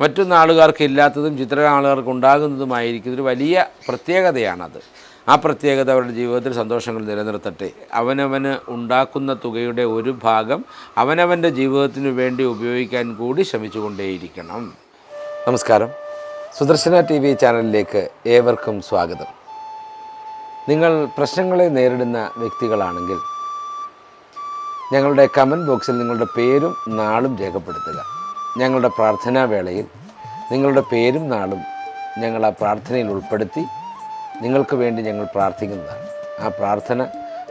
മറ്റു നാളുകാർക്ക് ഇല്ലാത്തതും ആളുകൾക്ക് ഉണ്ടാകുന്നതുമായിരിക്കും. ഒരു വലിയ പ്രത്യേകതയാണത്. ആ പ്രത്യേകത അവരുടെ ജീവിതത്തിൽ സന്തോഷങ്ങൾ നിലനിർത്തട്ടെ. അവനവന് ഉണ്ടാക്കുന്ന തുകയുടെ ഒരു ഭാഗം അവനവന്റെ ജീവിതത്തിനു വേണ്ടി ഉപയോഗിക്കാൻ കൂടി ശ്രമിച്ചുകൊണ്ടേയിരിക്കണം. നമസ്കാരം. സുദർശന ടി വി ചാനലിലേക്ക് ഏവർക്കും സ്വാഗതം. നിങ്ങൾ പ്രശ്നങ്ങളെ നേരിടുന്ന വ്യക്തികളാണെങ്കിൽ ഞങ്ങളുടെ കമന്റ് ബോക്സിൽ നിങ്ങളുടെ പേരും നാളും രേഖപ്പെടുത്തുക. ഞങ്ങളുടെ പ്രാർത്ഥനാ വേളയിൽ നിങ്ങളുടെ പേരും നാളും ഞങ്ങൾ ആ പ്രാർത്ഥനയിൽ ഉൾപ്പെടുത്തി നിങ്ങൾക്ക് വേണ്ടി ഞങ്ങൾ പ്രാർത്ഥിക്കുന്നതാണ്. ആ പ്രാർത്ഥന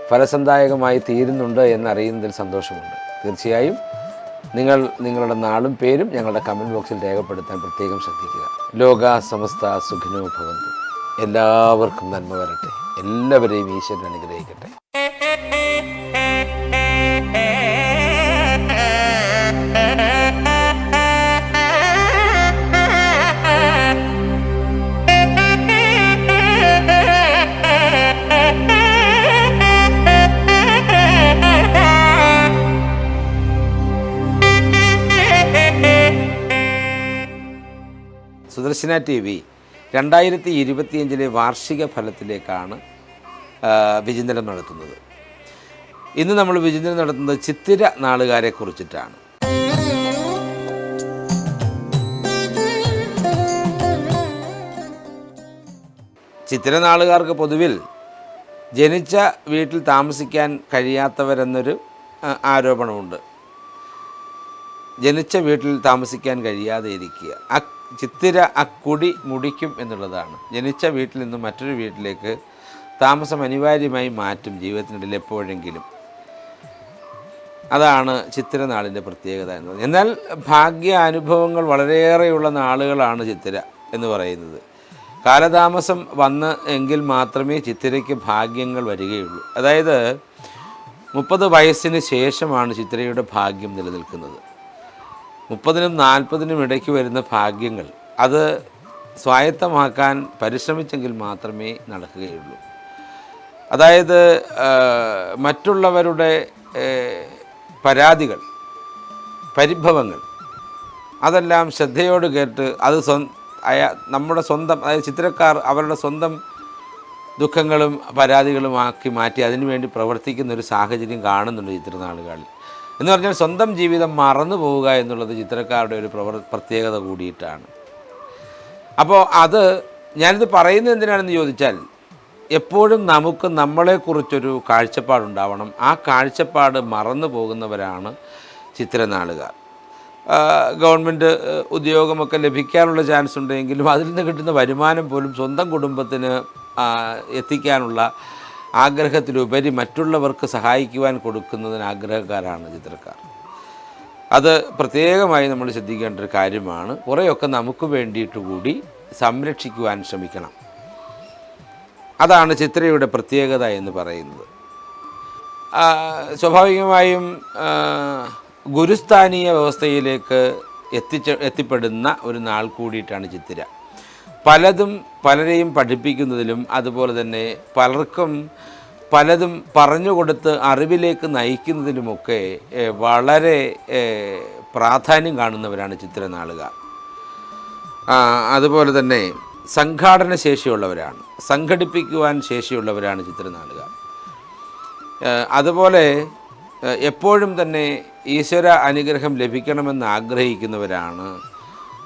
ഫലസന്ദായകമായി തീരുന്നുണ്ട് എന്നറിയുന്നതിൽ സന്തോഷമുണ്ട്. തീർച്ചയായും നിങ്ങൾ നിങ്ങളുടെ നാളും പേരും ഞങ്ങളുടെ കമന്റ് ബോക്സിൽ രേഖപ്പെടുത്താൻ പ്രത്യേകം ശ്രദ്ധിക്കുക. ലോക സമസ്ത സുഖിനോ ഭവന്തു. എല്ലാവർക്കും നന്മ വരട്ടെ. എല്ലാവരെയും ഈശ്വരൻ അനുഗ്രഹിക്കട്ടെ. സുദർശന ടി വി രണ്ടായിരത്തി ഇരുപത്തിയഞ്ചിലെ വാർഷിക ഫലത്തിലേക്കാണ് വിചിന്തനം നടത്തുന്നത്. ഇന്ന് നമ്മൾ വിചിന്തനം നടത്തുന്നത് ചിത്തിര നാളുകാരെ കുറിച്ചിട്ടാണ്. ചിത്തിര നാളുകാർക്ക് പൊതുവിൽ ജനിച്ച വീട്ടിൽ താമസിക്കാൻ കഴിയാത്തവരെന്നൊരു ആരോപണമുണ്ട്. ജനിച്ച വീട്ടിൽ താമസിക്കാൻ കഴിയാതെ ഇരിക്കുക. ചിത്തിര അക്കുടി കുടി മുടിക്കും എന്നുള്ളതാണ്. ജനിച്ച വീട്ടിൽ നിന്നും മറ്റൊരു വീട്ടിലേക്ക് താമസം അനിവാര്യമായി മാറ്റും ജീവിതത്തിനിടയിൽ എപ്പോഴെങ്കിലും. അതാണ് ചിത്തിര നാളിന്റെ പ്രത്യേകത എന്ന് പറയുന്നത്. എന്നാൽ ഭാഗ്യ അനുഭവങ്ങൾ വളരെയേറെയുള്ള നാളുകളാണ് ചിത്തിര എന്ന് പറയുന്നത്. കാലതാമസം വന്ന് എങ്കിൽ മാത്രമേ ചിത്തിരയ്ക്ക് ഭാഗ്യങ്ങൾ വരികയുള്ളൂ. അതായത് മുപ്പത് വയസ്സിന് ശേഷമാണ് ചിത്തിരയുടെ ഭാഗ്യം നിലനിൽക്കുന്നത്. മുപ്പതിനും നാൽപ്പതിനും ഇടയ്ക്ക് വരുന്ന ഭാഗ്യങ്ങൾ അത് സ്വായത്തമാക്കാൻ പരിശ്രമിച്ചെങ്കിൽ മാത്രമേ നടക്കുകയുള്ളൂ. അതായത് മറ്റുള്ളവരുടെ പരാതികൾ പരിഭവങ്ങൾ അതെല്ലാം ശ്രദ്ധയോട് കേട്ട് അത് സ്വ നമ്മുടെ സ്വന്തം അതായത് ചിത്രക്കാർ അവരുടെ സ്വന്തം ദുഃഖങ്ങളും പരാതികളുമാക്കി മാറ്റി അതിനുവേണ്ടി പ്രവർത്തിക്കുന്ന ഒരു സാഹചര്യം കാണുന്നുണ്ട് ചിത്രനാളുകളിൽ എന്ന് പറഞ്ഞാൽ സ്വന്തം ജീവിതം മറന്നു പോവുക എന്നുള്ളത് ചിത്രക്കാരുടെ ഒരു പ്രവർ പ്രത്യേകത കൂടിയിട്ടാണ്. അപ്പോൾ അത് ഞാനിത് പറയുന്നത് എന്തിനാണെന്ന് ചോദിച്ചാൽ എപ്പോഴും നമുക്ക് നമ്മളെക്കുറിച്ചൊരു കാഴ്ചപ്പാടുണ്ടാവണം. ആ കാഴ്ചപ്പാട് മറന്നു പോകുന്നവരാണ് ചിത്രനാളുകാർ. ഗവൺമെന്റ് ഉദ്യോഗമൊക്കെ ലഭിക്കാനുള്ള ചാൻസ് ഉണ്ടെങ്കിലും അതിൽ നിന്ന് കിട്ടുന്ന വരുമാനം പോലും സ്വന്തം കുടുംബത്തിന് എത്തിക്കാനുള്ള ആഗ്രഹത്തിലുപരി മറ്റുള്ളവർക്ക് സഹായിക്കുവാൻ കൊടുക്കുന്നതിന് ആഗ്രഹക്കാരാണ് ചിത്രക്കാർ. അത് പ്രത്യേകമായി നമ്മൾ ശ്രദ്ധിക്കേണ്ട ഒരു കാര്യമാണ്. കുറേയൊക്കെ നമുക്ക് വേണ്ടിയിട്ട് കൂടി സംരക്ഷിക്കുവാൻ ശ്രമിക്കണം. അതാണ് ചിത്രയുടെ പ്രത്യേകത എന്ന് പറയുന്നത്. സ്വാഭാവികമായും ഗുരുസ്ഥാനീയ വ്യവസ്ഥയിലേക്ക് എത്തിച്ച എത്തിപ്പെടുന്ന ഒരു നാൾ കൂടിയിട്ടാണ് ചിത്തിര പലതും പലരെയും പഠിപ്പിക്കുന്നതിലും അതുപോലെ തന്നെ പലർക്കും പലതും പറഞ്ഞു കൊടുത്ത് അറിവിലേക്ക് നയിക്കുന്നതിലുമൊക്കെ വളരെ പ്രാധാന്യം കാണുന്നവരാണ് ചിത്രനാളുകാർ അതുപോലെ തന്നെ സംഘാടന ശേഷിയുള്ളവരാണ് സംഘടിപ്പിക്കുവാൻ ശേഷിയുള്ളവരാണ് ചിത്രനാളുകാർ അതുപോലെ എപ്പോഴും തന്നെ ഈശ്വര അനുഗ്രഹം ലഭിക്കണമെന്ന് ആഗ്രഹിക്കുന്നവരാണ്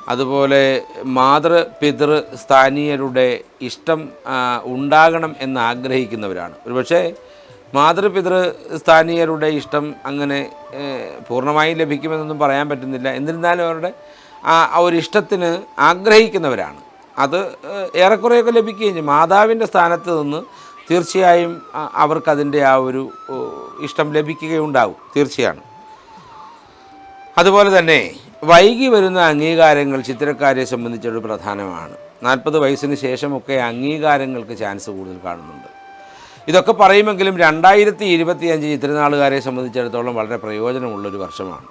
അതുപോലെ മാതൃ പിതൃ സ്ഥാനീയരുടെ ഇഷ്ടം ഉണ്ടാകണം എന്ന് ആഗ്രഹിക്കുന്നവരാണ്. ഒരുപക്ഷെ മാതൃപിതൃ സ്ഥാനീയരുടെ ഇഷ്ടം അങ്ങനെ പൂർണമായും ലഭിക്കുമെന്നൊന്നും പറയാൻ പറ്റുന്നില്ല. എന്നിരുന്നാലും അവരുടെ ആ ഒരു ഇഷ്ടത്തിന് ആഗ്രഹിക്കുന്നവരാണ്. അത് ഏറെക്കുറെയൊക്കെ ലഭിക്കുകയും ചെയ്യും. മാതാവിന്റെ സ്ഥാനത്ത് നിന്ന് തീർച്ചയായും അവർക്കതിന്റെ ആ ഒരു ഇഷ്ടം ലഭിക്കുകയുണ്ടാവും. തീർച്ചയാണ്. അതുപോലെ തന്നെ വൈകി വരുന്ന അംഗീകാരങ്ങൾ ചിത്രക്കാരെ സംബന്ധിച്ചൊരു പ്രധാനമാണ്. നാൽപ്പത് വയസ്സിന് ശേഷമൊക്കെ അംഗീകാരങ്ങൾക്ക് ചാൻസ് കൂടുതൽ കാണുന്നുണ്ട്. ഇതൊക്കെ പറയുമെങ്കിലും രണ്ടായിരത്തി ഇരുപത്തിയഞ്ച് ചിത്രനാളുകാരെ സംബന്ധിച്ചിടത്തോളം വളരെ പ്രയോജനമുള്ളൊരു വർഷമാണ്.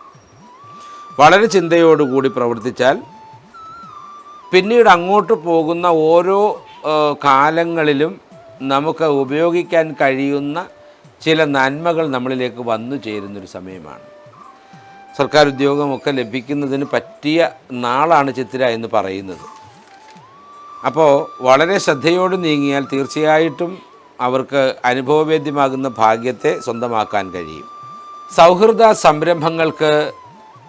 വളരെ ചിന്തയോടുകൂടി പ്രവർത്തിച്ചാൽ പിന്നീട് അങ്ങോട്ട് പോകുന്ന ഓരോ കാലങ്ങളിലും നമുക്ക് ഉപയോഗിക്കാൻ കഴിയുന്ന ചില നന്മകൾ നമ്മളിലേക്ക് വന്നു ചേരുന്നൊരു സമയമാണ്. സർക്കാർ ഉദ്യോഗമൊക്കെ ലഭിക്കുന്നതിന് പറ്റിയ നാളാണ് ചിത്തിര എന്ന് പറയുന്നത്. അപ്പോൾ വളരെ ശ്രദ്ധയോട് നീങ്ങിയാൽ തീർച്ചയായിട്ടും അവർക്ക് അനുഭവവേദ്യമാകുന്ന ഭാഗ്യത്തെ സ്വന്തമാക്കാൻ കഴിയും. സൗഹൃദ സംരംഭങ്ങൾക്ക്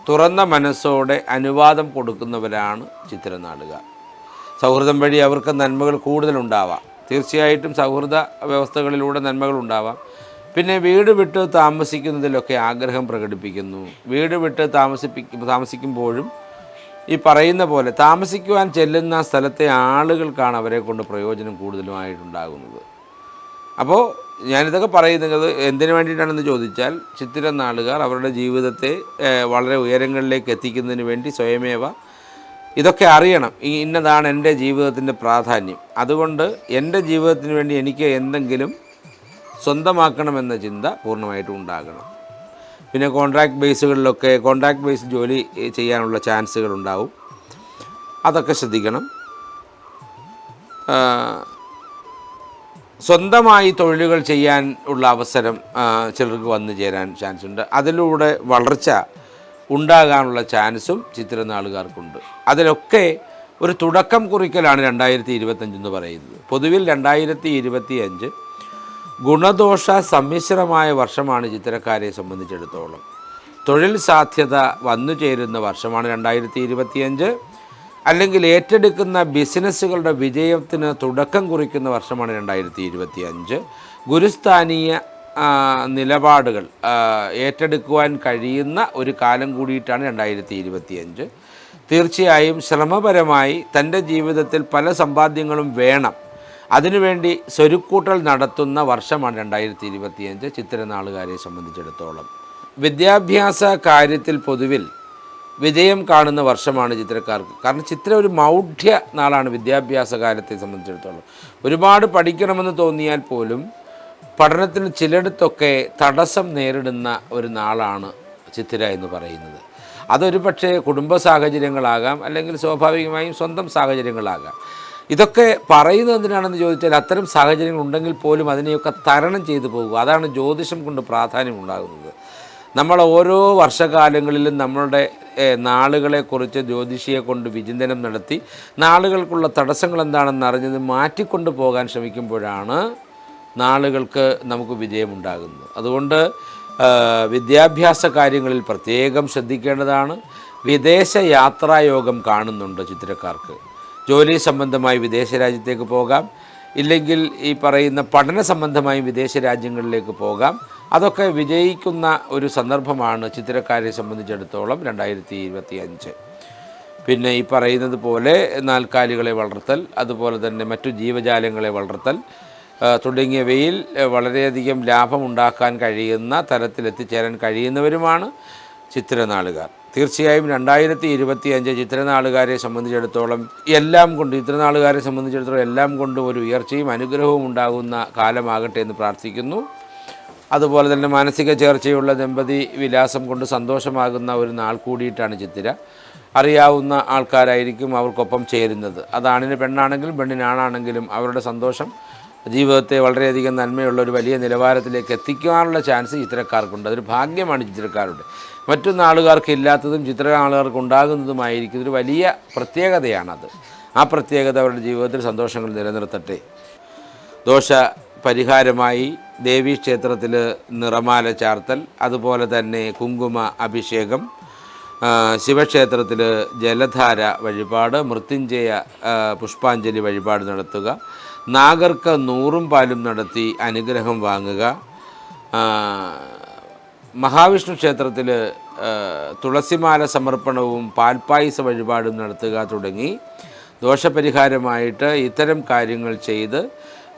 തുറന്ന മനസ്സോടെ അനുവാദം കൊടുക്കുന്നവരാണ് ചിത്രനാടുകാർ സൗഹൃദം വഴി അവർക്ക് നന്മകൾ കൂടുതലുണ്ടാവാം. തീർച്ചയായിട്ടും സൗഹൃദ വ്യവസ്ഥകളിലൂടെ നന്മകൾ ഉണ്ടാവാം പിന്നെ വീട് വിട്ട് താമസിക്കുന്നതിലൊക്കെ ആഗ്രഹം പ്രകടിപ്പിക്കുന്നു. വീട് വിട്ട് താമസിപ്പി താമസിക്കുമ്പോഴും ഈ പറയുന്ന പോലെ താമസിക്കുവാൻ ചെല്ലുന്ന സ്ഥലത്തെ ആളുകൾക്കാണ് അവരെ കൊണ്ട് പ്രയോജനം കൂടുതലുമായിട്ടുണ്ടാകുന്നത്. അപ്പോൾ ഞാനിതൊക്കെ പറയുന്നത് എന്തിനു വേണ്ടിയിട്ടാണെന്ന് ചോദിച്ചാൽ ചിത്തിര നാളുകാർ അവരുടെ ജീവിതത്തെ വളരെ ഉയരങ്ങളിലേക്ക് എത്തിക്കുന്നതിന് വേണ്ടി സ്വയമേവ ഇതൊക്കെ അറിയണം. ഈ ഇന്നതാണ് എന്റെ ജീവിതത്തിന്റെ പ്രാധാന്യം. അതുകൊണ്ട് എന്റെ ജീവിതത്തിന് വേണ്ടി എനിക്ക് എന്തെങ്കിലും സ്വന്തമാക്കണമെന്ന ചിന്ത പൂർണമായിട്ടും ഉണ്ടാകണം. പിന്നെ കോൺട്രാക്ട് ബേസുകളിലൊക്കെ കോൺട്രാക്ട് ബേസ് ജോലി ചെയ്യാനുള്ള ചാൻസുകൾ ഉണ്ടാവും. അതൊക്കെ ശ്രദ്ധിക്കണം. സ്വന്തമായി തൊഴിലുകൾ ചെയ്യാൻ ഉള്ള അവസരം ചിലർക്ക് വന്നു ചേരാൻ ചാൻസ് ഉണ്ട് അതിലൂടെ വളർച്ച ഉണ്ടാകാനുള്ള ചാൻസും ചിത്രനാളുകാർക്കുണ്ട്. അതിലൊക്കെ ഒരു തുടക്കം കുറിക്കലാണ് രണ്ടായിരത്തി ഇരുപത്തഞ്ച് എന്ന് പറയുന്നത്. പൊതുവിൽ രണ്ടായിരത്തി ഇരുപത്തി അഞ്ച് ഗുണദോഷ സമ്മിശ്രമായ വർഷമാണ് ചിത്രക്കാരെ സംബന്ധിച്ചിടത്തോളം. തൊഴിൽ സാധ്യത വന്നു ചേരുന്ന വർഷമാണ് രണ്ടായിരത്തി ഇരുപത്തിയഞ്ച് അല്ലെങ്കിൽ ഏറ്റെടുക്കുന്ന ബിസിനസ്സുകളുടെ വിജയത്തിന് തുടക്കം കുറിക്കുന്ന വർഷമാണ് രണ്ടായിരത്തി ഇരുപത്തി അഞ്ച് ഗുരുസ്ഥാനീയ നിലപാടുകൾ ഏറ്റെടുക്കുവാൻ കഴിയുന്ന ഒരു കാലം കൂടിയിട്ടാണ് രണ്ടായിരത്തി ഇരുപത്തി അഞ്ച് തീർച്ചയായും ശ്രമപരമായി തന്റെ ജീവിതത്തിൽ പല സമ്പാദ്യങ്ങളും വേണം. അതിനുവേണ്ടി സ്വരുക്കൂട്ടൽ നടത്തുന്ന വർഷമാണ് രണ്ടായിരത്തി ഇരുപത്തിയഞ്ച് ചിത്രനാളുകാരെ സംബന്ധിച്ചിടത്തോളം. വിദ്യാഭ്യാസ കാര്യത്തിൽ പൊതുവിൽ വിജയം കാണുന്ന വർഷമാണ് ചിത്രക്കാർക്ക്. കാരണം ചിത്രം ഒരു മൗഢ്യ നാളാണ് വിദ്യാഭ്യാസ കാര്യത്തെ സംബന്ധിച്ചിടത്തോളം. ഒരുപാട് പഠിക്കണമെന്ന് തോന്നിയാൽ പോലും പഠനത്തിന് ചിലയിടത്തൊക്കെ തടസ്സം നേരിടുന്ന ഒരു നാളാണ് ചിത്തിര എന്ന് പറയുന്നത്. അതൊരു പക്ഷേ കുടുംബ സാഹചര്യങ്ങളാകാം അല്ലെങ്കിൽ സ്വാഭാവികമായും സ്വന്തം സാഹചര്യങ്ങളാകാം. ഇതൊക്കെ പറയുന്നത് എന്തിനാണെന്ന് ചോദിച്ചാൽ അത്തരം സാഹചര്യങ്ങൾ ഉണ്ടെങ്കിൽ പോലും അതിനെയൊക്കെ തരണം ചെയ്തു പോകുക. അതാണ് ജ്യോതിഷം കൊണ്ട് പ്രാധാന്യം ഉണ്ടാകുന്നത്. നമ്മൾ ഓരോ വർഷകാലങ്ങളിലും നമ്മളുടെ നാളുകളെക്കുറിച്ച് ജ്യോതിഷിയെ കൊണ്ട് വിചിന്തനം നടത്തി നാളുകൾക്കുള്ള തടസ്സങ്ങൾ എന്താണെന്ന് അറിഞ്ഞത് മാറ്റിക്കൊണ്ട് പോകാൻ ശ്രമിക്കുമ്പോഴാണ് നാളുകൾക്ക് നമുക്ക് വിജയമുണ്ടാകുന്നത്. അതുകൊണ്ട് വിദ്യാഭ്യാസ കാര്യങ്ങളിൽ പ്രത്യേകം ശ്രദ്ധിക്കേണ്ടതാണ്. വിദേശ യാത്രായോഗം കാണുന്നുണ്ട് ചിത്രക്കാർക്ക്. ജോലി സംബന്ധമായി വിദേശ രാജ്യത്തേക്ക് പോകാം. ഇല്ലെങ്കിൽ ഈ പറയുന്ന പഠന സംബന്ധമായി വിദേശ രാജ്യങ്ങളിലേക്ക് പോകാം. അതൊക്കെ വിജയിക്കുന്ന ഒരു സന്ദർഭമാണ് ചിത്രക്കാരെ സംബന്ധിച്ചിടത്തോളം രണ്ടായിരത്തി ഇരുപത്തി അഞ്ച് പിന്നെ ഈ പറയുന്നത് പോലെ നാൽക്കാലികളെ വളർത്തൽ അതുപോലെ തന്നെ മറ്റു ജീവജാലങ്ങളെ വളർത്തൽ തുടങ്ങിയവയിൽ വളരെയധികം ലാഭമുണ്ടാക്കാൻ കഴിയുന്ന തരത്തിലെത്തിച്ചേരാൻ കഴിയുന്നവരുമാണ് ചിത്രനാളുകാർ. തീർച്ചയായും രണ്ടായിരത്തി ഇരുപത്തി അഞ്ച് ചിത്രനാളുകാരെ സംബന്ധിച്ചിടത്തോളം എല്ലാം കൊണ്ട് ചിത്രനാളുകാരെ സംബന്ധിച്ചിടത്തോളം എല്ലാം കൊണ്ടും ഒരു ഉയർച്ചയും അനുഗ്രഹവും ഉണ്ടാകുന്ന കാലമാകട്ടെ എന്ന് പ്രാർത്ഥിക്കുന്നു. അതുപോലെ തന്നെ മാനസിക ചേർച്ചയുള്ള ദമ്പതി വിലാസം കൊണ്ട് സന്തോഷമാകുന്ന ഒരു നാൾ കൂടിയിട്ടാണ് ചിത്തിര. അറിയാവുന്ന ആൾക്കാരായിരിക്കും അവർക്കൊപ്പം ചേരുന്നത്. അതാണിന് പെണ്ണാണെങ്കിലും പെണ്ണിനാണാണെങ്കിലും അവരുടെ സന്തോഷം ജീവിതത്തെ വളരെയധികം നന്മയുള്ള ഒരു വലിയ നിലവാരത്തിലേക്ക് എത്തിക്കാനുള്ള ചാൻസ് ചിത്രക്കാർക്കുണ്ട്. അതൊരു ഭാഗ്യമാണ് ചിത്രക്കാരുടെ. മറ്റൊന്ന് ആളുകാർക്ക് ഇല്ലാത്തതും ചിത്ര ആളുകാർക്ക് ഉണ്ടാകുന്നതുമായിരിക്കും. ഇതൊരു വലിയ പ്രത്യേകതയാണത്. ആ പ്രത്യേകത അവരുടെ ജീവിതത്തിൽ സന്തോഷങ്ങൾ നിലനിർത്തട്ടെ. ദോഷ പരിഹാരമായി ദേവീ ക്ഷേത്രത്തിൽ നിറമാല ചാർത്തൽ അതുപോലെ തന്നെ കുങ്കുമ അഭിഷേകം ശിവക്ഷേത്രത്തിൽ ജലധാര വഴിപാട് മൃത്യുഞ്ജയ പുഷ്പാഞ്ജലി വഴിപാട് നടത്തുക. നാഗർക്ക് നൂറും പാലും നടത്തി അനുഗ്രഹം വാങ്ങുക. മഹാവിഷ്ണു ക്ഷേത്രത്തിൽ തുളസിമാല സമർപ്പണവും പാൽപ്പായസ വഴിപാടും നടത്തുക തുടങ്ങി. ദോഷപരിഹാരമായിട്ട് ഇത്തരം കാര്യങ്ങൾ ചെയ്ത്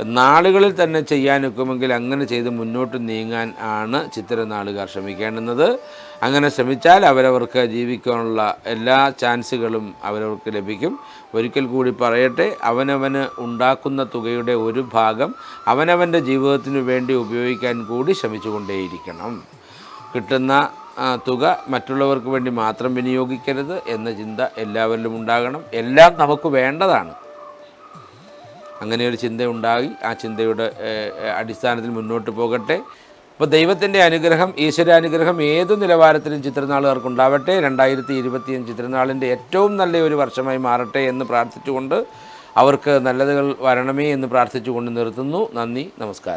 നാളുകളിൽ തന്നെ ചെയ്യാനൊക്കുമെങ്കിൽ അങ്ങനെ ചെയ്ത് മുന്നോട്ട് നീങ്ങാൻ ആണ് ചിത്രനാളുകാർ ശ്രമിക്കേണ്ടുന്നത്. അങ്ങനെ ശ്രമിച്ചാൽ അവരവർക്ക് ജീവിക്കാനുള്ള എല്ലാ ചാൻസുകളും അവരവർക്ക് ലഭിക്കും. ഒരിക്കൽ കൂടി പറയട്ടെ അവനവന് ഉണ്ടാക്കുന്ന തുകയുടെ ഒരു ഭാഗം അവനവന്റെ ജീവിതത്തിനു വേണ്ടി ഉപയോഗിക്കാൻ കൂടി ശ്രമിച്ചുകൊണ്ടേയിരിക്കണം. കിട്ടുന്ന തുക മറ്റുള്ളവർക്ക് വേണ്ടി മാത്രം വിനിയോഗിക്കരുത് എന്ന ചിന്ത എല്ലാവരിലും ഉണ്ടാകണം. എല്ലാം നമുക്ക് വേണ്ടതാണ്. അങ്ങനെ ഒരു ചിന്ത ഉണ്ടായി ആ ചിന്തയുടെ അടിസ്ഥാനത്തിൽ മുന്നോട്ട് പോകട്ടെ. അപ്പോൾ ദൈവത്തിന്റെ അനുഗ്രഹം ഈശ്വരാനുഗ്രഹം ഏത് നിലവാരത്തിലും ചിത്രനാളുകാർക്ക് ഉണ്ടാവട്ടെ രണ്ടായിരത്തി ഇരുപത്തിയഞ്ച് ചിത്രനാളിന്റെ ഏറ്റവും നല്ല ഒരു വർഷമായി മാറട്ടെ എന്ന് പ്രാർത്ഥിച്ചുകൊണ്ട് അവർക്ക് നല്ലതുകൾ വരണമേ എന്ന് പ്രാർത്ഥിച്ചുകൊണ്ട് നിർത്തുന്നു. നന്ദി നമസ്കാരം.